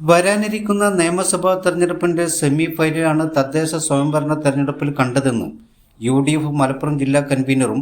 വരാനിരിക്കുന്ന നിയമസഭാ തെരഞ്ഞെടുപ്പിന്റെ സെമി ഫൈനലാണ് തദ്ദേശ സ്വയംഭരണ തെരഞ്ഞെടുപ്പിൽ കണ്ടതെന്ന് യു ഡി എഫ് മലപ്പുറം ജില്ലാ കൺവീനറും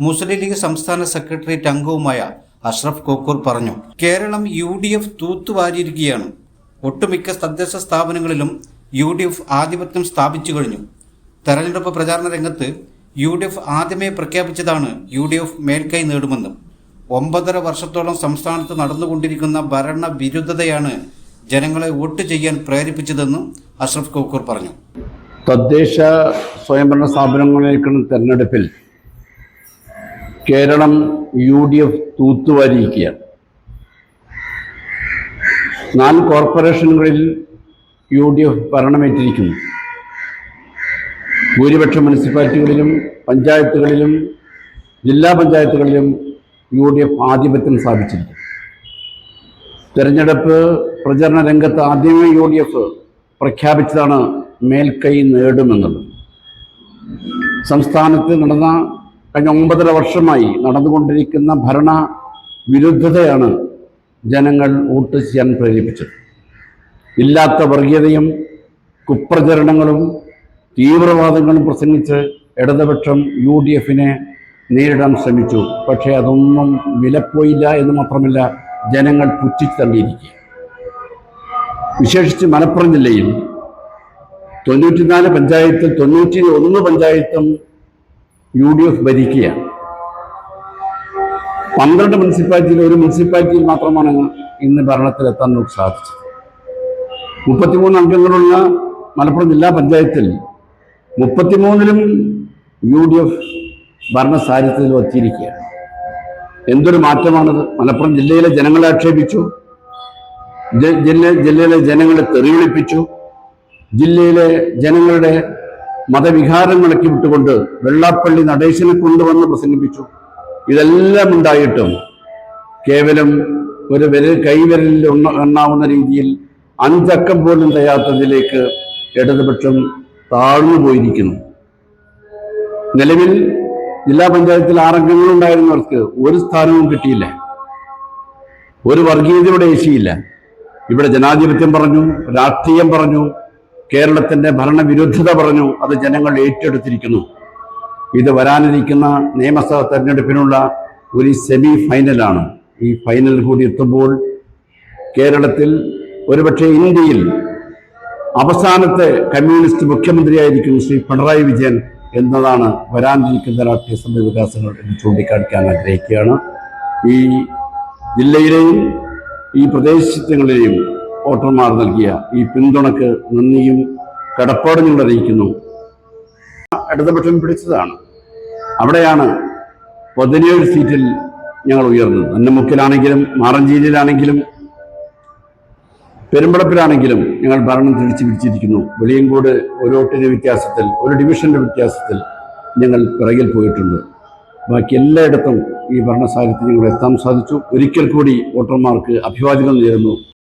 മുസ്ലിം ലീഗ് സംസ്ഥാന സെക്രട്ടേറിയറ്റ് അംഗവുമായ അഷ്റഫ് കോക്കൂർ പറഞ്ഞു. കേരളം യു ഡി എഫ് തൂത്തുവാരിയിരിക്കുകയാണ്. ഒട്ടുമിക്ക തദ്ദേശ സ്ഥാപനങ്ങളിലും യു ഡി എഫ് ആധിപത്യം സ്ഥാപിച്ചു കഴിഞ്ഞു. തെരഞ്ഞെടുപ്പ് പ്രചാരണ രംഗത്ത് യു ഡി എഫ് ആദ്യമേ പ്രഖ്യാപിച്ചതാണ് യു ഡി എഫ് മേൽക്കൈ നേടുമെന്നും. ഒമ്പതര വർഷത്തോളം സംസ്ഥാനത്ത് നടന്നുകൊണ്ടിരിക്കുന്ന ഭരണ വിരുദ്ധതയാണ് ജനങ്ങളെ വോട്ട് ചെയ്യാൻ പ്രേരിപ്പിച്ചതെന്നും അഷ്റഫ് കോക്കൂർ പറഞ്ഞു. തദ്ദേശ സ്വയംഭരണ സ്ഥാപനങ്ങളിലേക്കുള്ള തെരഞ്ഞെടുപ്പിൽ കേരളം യു ഡി എഫ് തൂത്തുവാരിയിരിക്കുകയാണ്. നാല് കോർപ്പറേഷനുകളിൽ യു ഡി എഫ് ഭരണമേറ്റിരിക്കുന്നു. ഭൂരിപക്ഷ മുനിസിപ്പാലിറ്റികളിലും പഞ്ചായത്തുകളിലും ജില്ലാ പഞ്ചായത്തുകളിലും യു ഡി എഫ് ആധിപത്യം സ്ഥാപിച്ചിരിക്കുന്നു. തെരഞ്ഞെടുപ്പ് പ്രചരണ രംഗത്ത് ആദ്യമേ യു ഡി എഫ് പ്രഖ്യാപിച്ചതാണ് മേൽക്കൈ നേടുമെന്നുള്ളത് സംസ്ഥാനത്ത് നടന്ന കഴിഞ്ഞ ഒമ്പതര വർഷമായി നടന്നുകൊണ്ടിരിക്കുന്ന ഭരണ വിരുദ്ധതയാണ് ജനങ്ങൾ വോട്ട് ചെയ്യാൻ പ്രേരിപ്പിച്ചത്. ഇല്ലാത്ത വർഗീയതയും കുപ്രചരണങ്ങളും തീവ്രവാദങ്ങളും പ്രസംഗിച്ച് ഇടതുപക്ഷം യു ഡി എഫിനെ നേരിടാൻ ശ്രമിച്ചു. പക്ഷേ അതൊന്നും വിലപ്പോയില്ല എന്ന് മാത്രമല്ല ജനങ്ങൾ പുറ്റിത്തള്ളിയിരിക്കുക തള്ളിയിരിക്കുക വിശേഷിച്ച് മലപ്പുറം ജില്ലയിൽ തൊണ്ണൂറ്റിനാല് പഞ്ചായത്തിൽ തൊണ്ണൂറ്റി ഒന്ന് പഞ്ചായത്തും യു ഡി എഫ് ഭരിക്കുകയാണ്. പന്ത്രണ്ട് മുനിസിപ്പാലിറ്റിയിൽ ഒരു മുനിസിപ്പാലിറ്റിയിൽ മാത്രമാണ് ഇന്ന് ഭരണത്തിലെത്താൻ നമുക്ക് സാധിച്ചത്. മുപ്പത്തിമൂന്ന് അംഗങ്ങളുള്ള മലപ്പുറം ജില്ലാ പഞ്ചായത്തിൽ മുപ്പത്തിമൂന്നിലും യു ഡി എഫ് ഭരണസാരിത്യത്തിൽ വച്ചിരിക്കുകയാണ് എന്തൊരു മാറ്റമാണത്? മലപ്പുറം ജില്ലയിലെ ജനങ്ങളെ ആക്ഷേപിച്ചു. ജില്ല ജില്ലയിലെ ജനങ്ങളെ തെറിവിളിപ്പിച്ചു. ജില്ലയിലെ ജനങ്ങളുടെ മതവിഹാരങ്ങളൊക്കെ വിട്ടുകൊണ്ട് വെള്ളാപ്പള്ളി നടേശനെ കൊണ്ടുവന്ന് പ്രസംഗിപ്പിച്ചു. ഇതെല്ലാം ഉണ്ടായിട്ടും കേവലം ഒരു വിരൽ കൈവിരലിൽ എണ്ണാവുന്ന രീതിയിൽ അഞ്ചക്കം പോലും തയ്യാത്തതിലേക്ക് ഇടതുപക്ഷം താഴ്ന്നു പോയിരിക്കുന്നു. നിലവിൽ ജില്ലാ പഞ്ചായത്തിൽ ആറംഗങ്ങളുണ്ടായിരുന്നവർക്ക് ഒരു സ്ഥാനവും കിട്ടിയില്ല. ഒരു വർഗീയതയുടെ ഏശിയില്ല. ഇവിടെ ജനാധിപത്യം പറഞ്ഞു രാഷ്ട്രീയം പറഞ്ഞു കേരളത്തിന്റെ ഭരണവിരുദ്ധത പറഞ്ഞു അത് ജനങ്ങൾ ഏറ്റെടുത്തിരിക്കുന്നു. ഇത് വരാനിരിക്കുന്ന നിയമസഭാ തെരഞ്ഞെടുപ്പിനുള്ള ഒരു സെമി ഫൈനലാണ് ഈ ഫൈനൽ കൂടി എത്തുമ്പോൾ കേരളത്തിൽ ഒരുപക്ഷെ ഇന്ത്യയിൽ അവസാനത്തെ കമ്മ്യൂണിസ്റ്റ് മുഖ്യമന്ത്രിയായിരിക്കും ശ്രീ പിണറായി വിജയൻ. എന്നതാണ് വരാനിരിക്കുന്ന രാഷ്ട്രീയ സമയ വികാസങ്ങൾ എന്ന് ചൂണ്ടിക്കാണിക്കാൻ ആഗ്രഹിക്കുകയാണ്. ഈ ജില്ലയിലെയും ഈ പ്രദേശങ്ങളിലെയും വോട്ടർമാർ നൽകിയ ഈ പിന്തുണക്ക് നന്ദിയും കടപ്പാടും ഞങ്ങൾ അറിയിക്കുന്നു. ഇടതുപക്ഷം പിടിച്ചതാണ്. അവിടെയാണ് പതിനേഴ് സീറ്റിൽ ഞങ്ങൾ ഉയർന്നത്. നന്നമുക്കിലാണെങ്കിലും മാറഞ്ചേരിയിലാണെങ്കിലും പെരുമ്പടപ്പിലാണെങ്കിലും ഞങ്ങൾ ഭരണം തിരിച്ചു പിടിച്ചിരിക്കുന്നു. വെളിയങ്കോട് ഒരു വോട്ടിന്റെ വ്യത്യാസത്തിൽ ഒരു ഡിവിഷന്റെ വ്യത്യാസത്തിൽ ഞങ്ങൾ പിറകിൽ പോയിട്ടുണ്ട്. ബാക്കി എല്ലായിടത്തും ഈ ഭരണസാഹിത്യത്തിൽ ഞങ്ങൾ എത്താൻ സാധിച്ചു. ഒരിക്കൽ കൂടി വോട്ടർമാർക്ക് അഭിവാദ്യങ്ങൾ നേരുന്നു.